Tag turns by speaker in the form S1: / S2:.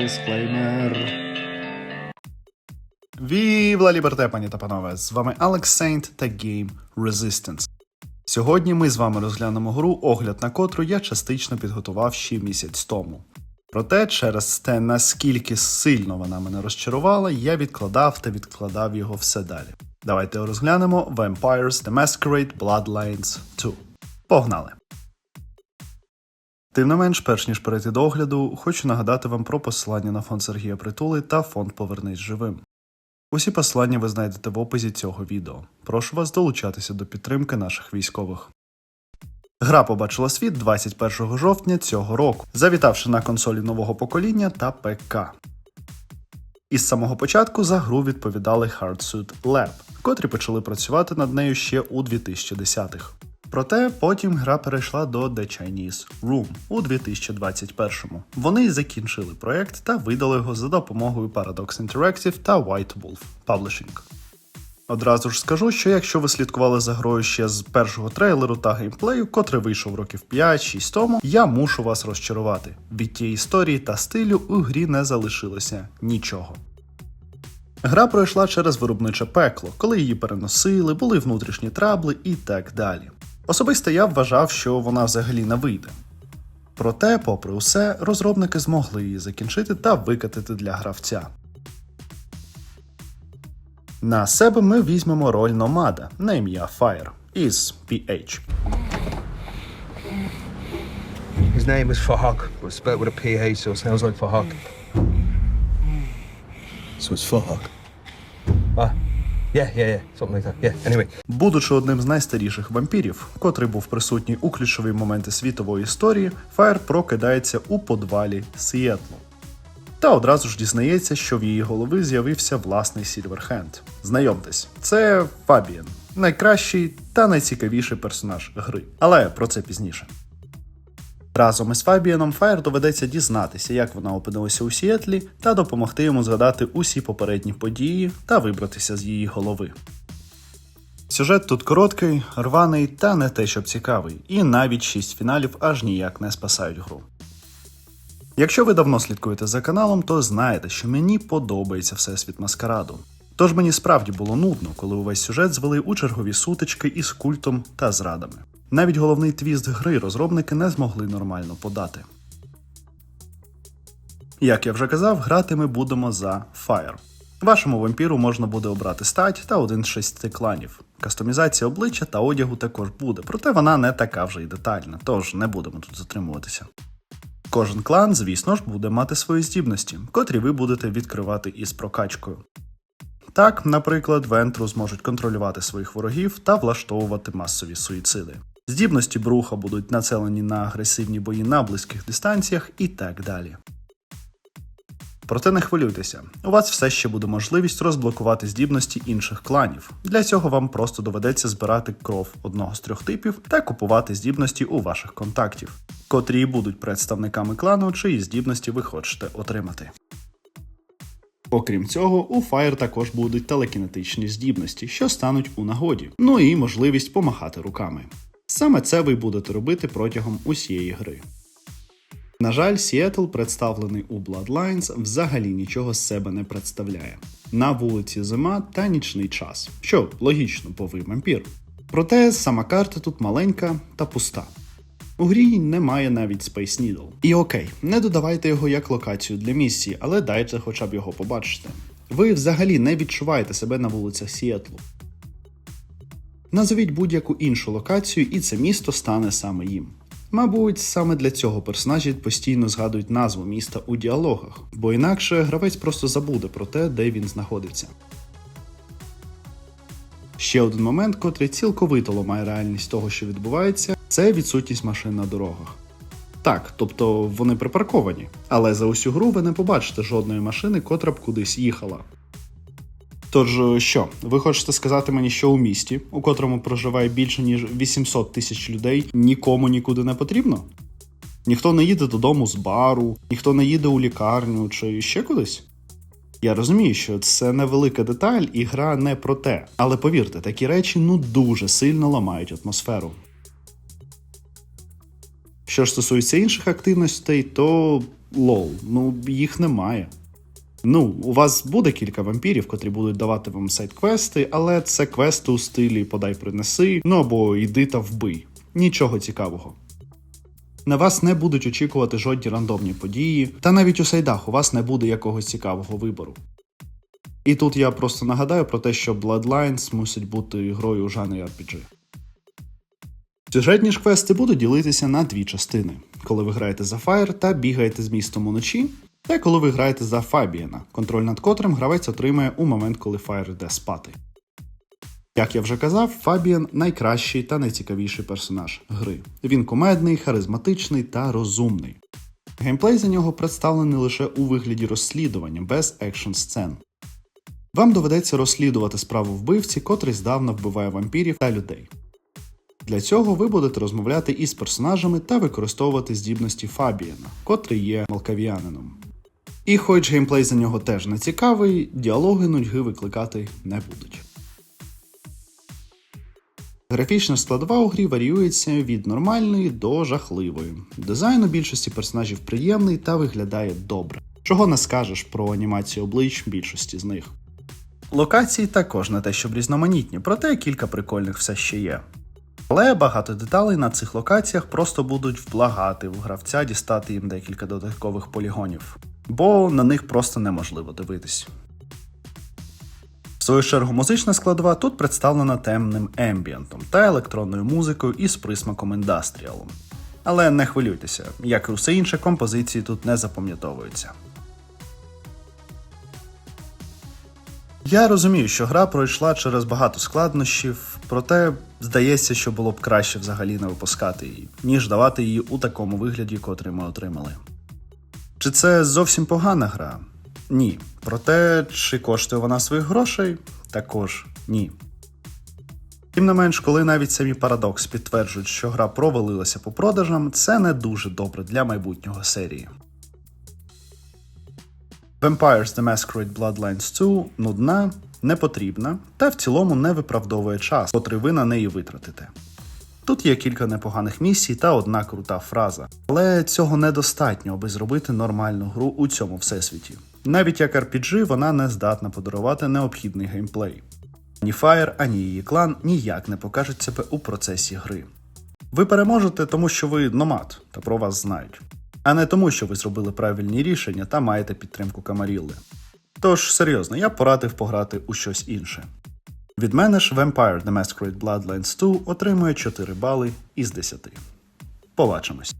S1: дисклеймер. Вівла Ліберте, пані та панове! З вами Алекс Сейнт та Game Resistance. Сьогодні ми з вами розглянемо гру, огляд на котру я частично підготував ще місяць тому. Проте, через те, наскільки сильно вона мене розчарувала, я відкладав та відкладав його все далі. Давайте розглянемо Vampires The Masquerade Bloodlines 2. Погнали! Тим не менш, перш ніж перейти до огляду, хочу нагадати вам про посилання на фонд Сергія Притули та фонд Повернись живим. Усі посилання ви знайдете в описі цього відео. Прошу вас долучатися до підтримки наших військових. Гра побачила світ 21 жовтня цього року, завітавши на консолі нового покоління та ПК. Із самого початку за гру відповідали Hardsuit Lab, котрі почали працювати над нею ще у 2010-х. Проте потім гра перейшла до The Chinese Room у 2021-му. Вони закінчили проект та видали його за допомогою Paradox Interactive та White Wolf Publishing. Одразу ж скажу, що якщо ви слідкували за грою ще з першого трейлеру та геймплею, котрий вийшов років 5-6 тому, я мушу вас розчарувати. Від тієї історії та стилю у грі не залишилося нічого. Гра пройшла через виробниче пекло, коли її переносили, були внутрішні трабли і так далі. Особисто я вважав, що вона взагалі не вийде. Проте, попри усе, розробники змогли її закінчити та викатити для гравця. На себе ми візьмемо роль номада на ім'я Fire із PH.
S2: His name is Fahak, but spelled with a PH, so it sounds like Fahak.
S3: So it's Fahak.
S2: Ah, yeah, yeah, yeah, something like that. Yeah, anyway.
S1: Будучи одним з найстаріших вампірів, котрий був присутній у ключові моменти світової історії, Фаєр прокидається у подвалі Сіетлу. Та одразу ж дізнається, що в її голови з'явився власний Сільверхенд. Знайомтесь, це Фабіан, найкращий та найцікавіший персонаж гри. Але про це пізніше. Разом із Фабіаном Фаєр доведеться дізнатися, як вона опинилася у Сіетлі, та допомогти йому згадати усі попередні події та вибратися з її голови. Сюжет тут короткий, рваний та не те, щоб цікавий, і навіть шість фіналів аж ніяк не спасають гру. Якщо ви давно слідкуєте за каналом, то знаєте, що мені подобається всесвіт маскараду. Тож мені справді було нудно, коли увесь сюжет звели у чергові сутички із культом та зрадами. Навіть головний твіст гри розробники не змогли нормально подати. Як я вже казав, грати ми будемо за Fire. Вашому вампіру можна буде обрати стать та один з шести кланів. Кастомізація обличчя та одягу також буде, проте вона не така вже й детальна, тож не будемо тут затримуватися. Кожен клан, звісно ж, буде мати свої здібності, котрі ви будете відкривати із прокачкою. Так, наприклад, вентру зможуть контролювати своїх ворогів та влаштовувати масові суїциди. Здібності бруха будуть нацелені на агресивні бої на близьких дистанціях і так далі. Проте не хвилюйтеся, у вас все ще буде можливість розблокувати здібності інших кланів. Для цього вам просто доведеться збирати кров одного з трьох типів та купувати здібності у ваших контактів, котрі і будуть представниками клану, чиї здібності ви хочете отримати. Окрім цього, у Fire також будуть телекінетичні здібності, що стануть у нагоді, ну і можливість помахати руками. Саме це ви будете робити протягом усієї гри. На жаль, Сіетл, представлений у Bloodlines, взагалі нічого з себе не представляє. На вулиці зима та нічний час, що логічно, бо ви вампір. Проте сама карта тут маленька та пуста. У грі немає навіть Space Needle. І окей, не додавайте його як локацію для місії, але дайте хоча б його побачити. Ви взагалі не відчуваєте себе на вулицях Сіетлу. Назовіть будь-яку іншу локацію, і це місто стане саме їм. Мабуть, саме для цього персонажі постійно згадують назву міста у діалогах, бо інакше гравець просто забуде про те, де він знаходиться. Ще один момент, котрий цілковито ламає реальність того, що відбувається, це відсутність машин на дорогах. Так, тобто вони припарковані, але за усю гру ви не побачите жодної машини, котра б кудись їхала. Тож що, ви хочете сказати мені, що у місті, у котрому проживає більше ніж 800 тисяч людей, нікому нікуди не потрібно? Ніхто не їде додому з бару, ніхто не їде у лікарню чи ще кудись? Я розумію, що це невелика деталь і гра не про те, але повірте, такі речі ну дуже сильно ламають атмосферу. Що ж стосується інших активностей, то лол, ну їх немає. Ну, у вас буде кілька вампірів, котрі будуть давати вам сайт-квести, але це квести у стилі подай принеси, ну або йди та вбий. Нічого цікавого. На вас не будуть очікувати жодні рандомні події, та навіть у сайдах у вас не буде якогось цікавого вибору. І тут я просто нагадаю про те, що Bloodlines мусить бути грою у жанрі RPG. Сюжетні ж квести будуть ділитися на дві частини: коли ви граєте за Fire та бігаєте з містом уночі, та коли ви граєте за Фабієна, контроль над котрим гравець отримає у момент, коли Fire йде спати. Як я вже казав, Фабіан найкращий та найцікавіший персонаж гри. Він кумедний, харизматичний та розумний. Геймплей за нього представлений лише у вигляді розслідування без екшн сцен. Вам доведеться розслідувати справу вбивці, котрий здавна вбиває вампірів та людей. Для цього ви будете розмовляти із персонажами та використовувати здібності Фабіана, котрий є малкавіанином. І хоч геймплей за нього теж не цікавий, діалоги нудьги викликати не будуть. Графічна складова у грі варіюється від нормальної до жахливої. Дизайн у більшості персонажів приємний та виглядає добре. Чого не скажеш про анімацію облич більшості з них. Локації також не те, щоб різноманітні, проте кілька прикольних все ще є. Але багато деталей на цих локаціях просто будуть вблагати у гравця дістати їм декілька додаткових полігонів, бо на них просто неможливо дивитись. В свою чергу, музична складова тут представлена темним ембієнтом та електронною музикою із присмаком індастріалу. Але не хвилюйтеся, як і усе інше, композиції тут не запам'ятовуються. Я розумію, що гра пройшла через багато складнощів, проте здається, що було б краще взагалі не випускати її, ніж давати її у такому вигляді, котрий ми отримали. Чи це зовсім погана гра? Ні. Проте, чи коштує вона своїх грошей? Також ні. Тим не менш, коли навіть самі Paradox підтверджують, що гра провалилася по продажам, це не дуже добре для майбутнього серії. Vampires The Masquerade Bloodlines 2 нудна, непотрібна та в цілому не виправдовує час, котрий ви на неї витратите. Тут є кілька непоганих місій та одна крута фраза, але цього недостатньо, аби зробити нормальну гру у цьому всесвіті. Навіть як RPG вона не здатна подарувати необхідний геймплей. Ні Fire, ані її клан ніяк не покажуть себе у процесі гри. Ви переможете, тому що ви номад та про вас знають, а не тому, що ви зробили правильні рішення та маєте підтримку Камарілли. Тож, серйозно, я порадив пограти у щось інше. Від мене ж Vampire The Masquerade Bloodlines 2 отримує 4 бали із 10. Побачимось.